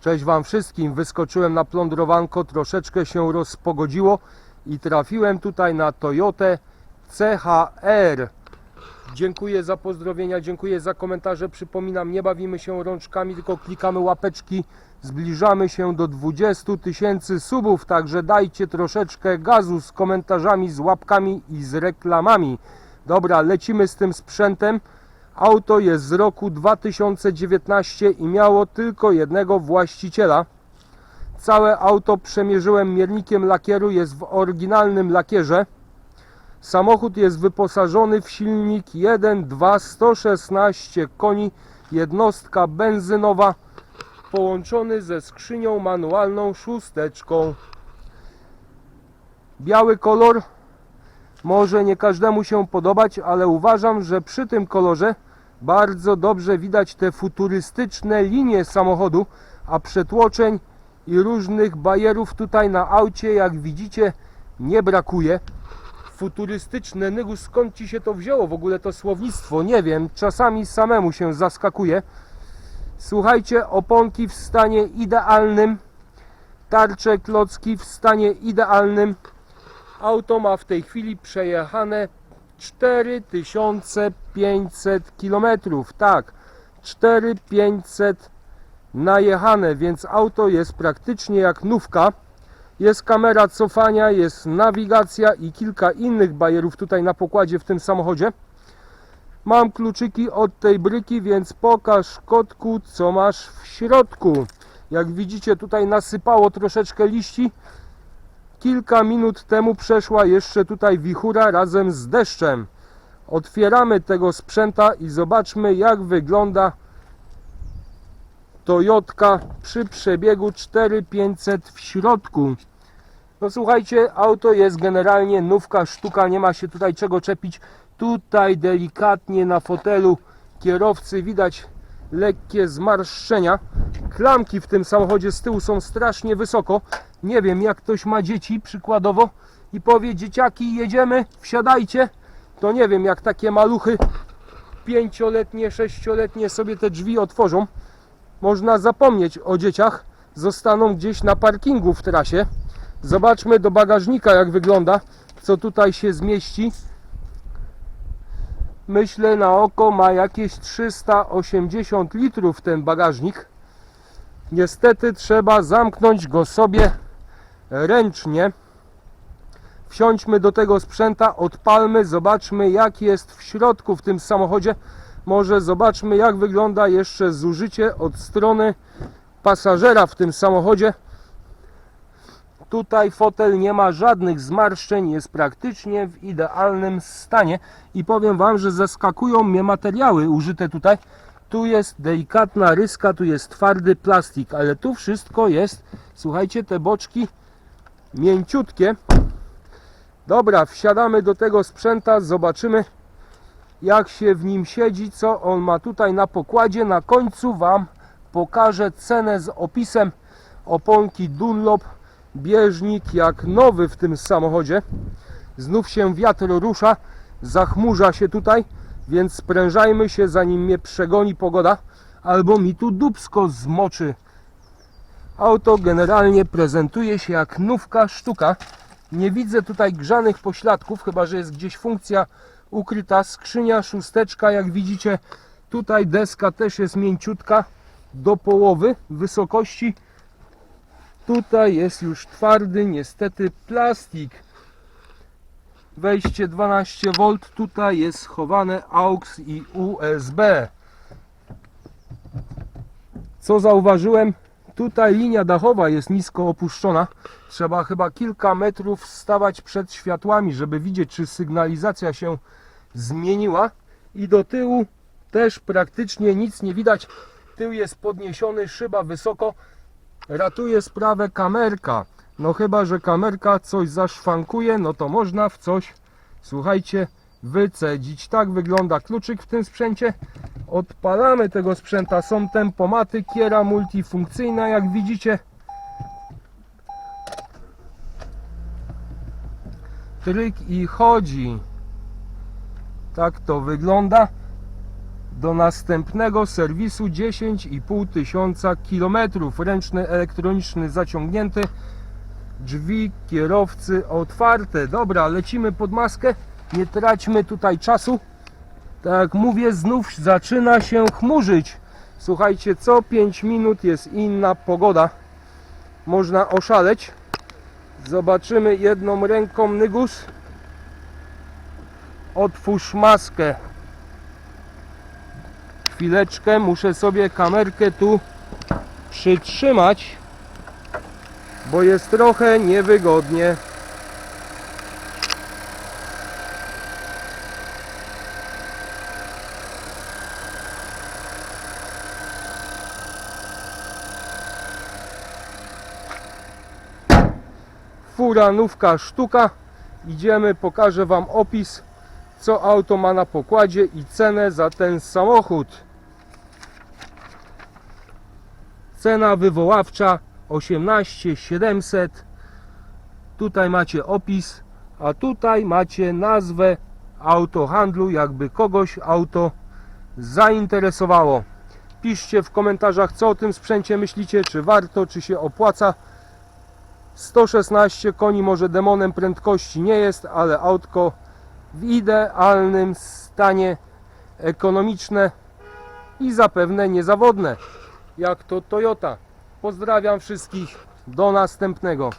Cześć Wam wszystkim. Wyskoczyłem na plądrowanko, troszeczkę się rozpogodziło i trafiłem tutaj na Toyotę CHR. Dziękuję za pozdrowienia, dziękuję za komentarze. Przypominam, nie bawimy się rączkami, tylko klikamy łapeczki. Zbliżamy się do 20 tysięcy subów, także dajcie troszeczkę gazu z komentarzami, z łapkami i z reklamami. Dobra, lecimy z tym sprzętem. Auto jest z roku 2019 i miało tylko jednego właściciela. Całe auto przemierzyłem miernikiem lakieru, jest w oryginalnym lakierze. Samochód jest wyposażony w silnik 1.2 116 koni, jednostka benzynowa, połączony ze skrzynią manualną szósteczką. Biały kolor może nie każdemu się podobać, ale uważam, że przy tym kolorze bardzo dobrze widać te futurystyczne linie samochodu, a przetłoczeń i różnych bajerów tutaj na aucie, jak widzicie, nie brakuje. Futurystyczne Nygus, skąd ci się to wzięło w ogóle to słownictwo? Nie wiem, czasami samemu się zaskakuje. Słuchajcie, oponki w stanie idealnym, tarcze klocki w stanie idealnym. Auto ma w tej chwili przejechane 4500 km. Tak, 4500 najechane, więc auto jest praktycznie jak nówka. Jest kamera cofania, jest nawigacja i kilka innych bajerów tutaj na pokładzie w tym samochodzie. Mam kluczyki od tej bryki, więc pokaż kotku, co masz w środku. Jak widzicie, tutaj nasypało troszeczkę liści. Kilka minut temu przeszła jeszcze tutaj wichura razem z deszczem. Otwieramy tego sprzęta i zobaczmy jak wygląda Toyotka przy przebiegu 4500 w środku. No słuchajcie, auto jest generalnie nówka sztuka, nie ma się tutaj czego czepić. Tutaj delikatnie na fotelu kierowcy widać lekkie zmarszczenia. Klamki w tym samochodzie z tyłu są strasznie wysoko. Nie wiem, jak ktoś ma dzieci przykładowo i powie dzieciaki jedziemy, wsiadajcie. To nie wiem, jak takie maluchy pięcioletnie, sześcioletnie sobie te drzwi otworzą. Można zapomnieć o dzieciach, zostaną gdzieś na parkingu w trasie. Zobaczmy do bagażnika jak wygląda, co tutaj się zmieści. Myślę na oko ma jakieś 380 litrów ten bagażnik. Niestety trzeba zamknąć go sobie ręcznie. Wsiądźmy do tego sprzęta, odpalmy, zobaczmy jak jest w środku w tym samochodzie. Może zobaczmy jak wygląda jeszcze zużycie od strony pasażera w tym samochodzie. Tutaj fotel nie ma żadnych zmarszczeń, jest praktycznie w idealnym stanie i powiem Wam, że zaskakują mnie materiały użyte tutaj. Tu jest delikatna ryska, tu jest twardy plastik, ale tu wszystko jest, słuchajcie, te boczki mięciutkie. Dobra, wsiadamy do tego sprzęta, zobaczymy jak się w nim siedzi, co on ma tutaj na pokładzie. Na końcu Wam pokażę cenę z opisem oponki Dunlop bieżnik jak nowy w tym samochodzie. Znów się wiatr rusza, zachmurza się tutaj, więc sprężajmy się zanim mnie przegoni pogoda albo mi tu dubsko zmoczy. Auto generalnie prezentuje się jak nówka sztuka. Nie widzę tutaj grzanych pośladków, chyba że jest gdzieś funkcja ukryta. Skrzynia, szósteczka, jak widzicie, tutaj deska też jest mięciutka do połowy wysokości. Tutaj jest już twardy, niestety plastik. Wejście 12V, tutaj jest schowane AUX i USB. Co zauważyłem? Tutaj linia dachowa jest nisko opuszczona. Trzeba chyba kilka metrów stawać przed światłami, żeby widzieć, czy sygnalizacja się zmieniła. I do tyłu też praktycznie nic nie widać. Tył jest podniesiony, szyba wysoko. Ratuje sprawę kamerka. No chyba, że kamerka coś zaszwankuje, no to można w coś, słuchajcie, wycedzić. Tak wygląda kluczyk w tym sprzęcie. Odpalamy tego sprzęta. Są tempomaty, kiera multifunkcyjna, jak widzicie. Tryk i chodzi. Tak to wygląda. do następnego serwisu 10,5 tysiąca kilometrów. Ręczny, elektroniczny zaciągnięty. Drzwi kierowcy otwarte. Dobra, lecimy pod maskę. Nie traćmy tutaj czasu. Tak jak mówię, znów zaczyna się chmurzyć. Słuchajcie, co 5 minut jest inna pogoda. Można oszaleć. Zobaczymy jedną ręką Nygus. Otwórz maskę. Chwileczkę, muszę sobie kamerkę tu przytrzymać, bo jest trochę niewygodnie. Furanówka sztuka. Idziemy, pokażę Wam opis, co auto ma na pokładzie i cenę za ten samochód. Cena wywoławcza 18 700. Tutaj macie opis, a tutaj macie nazwę autohandlu, jakby kogoś auto zainteresowało. Piszcie w komentarzach, co o tym sprzęcie myślicie, czy warto, czy się opłaca. 116 koni może demonem prędkości nie jest, ale autko w idealnym stanie ekonomiczne i zapewne niezawodne, jak to Toyota. Pozdrawiam wszystkich, do następnego.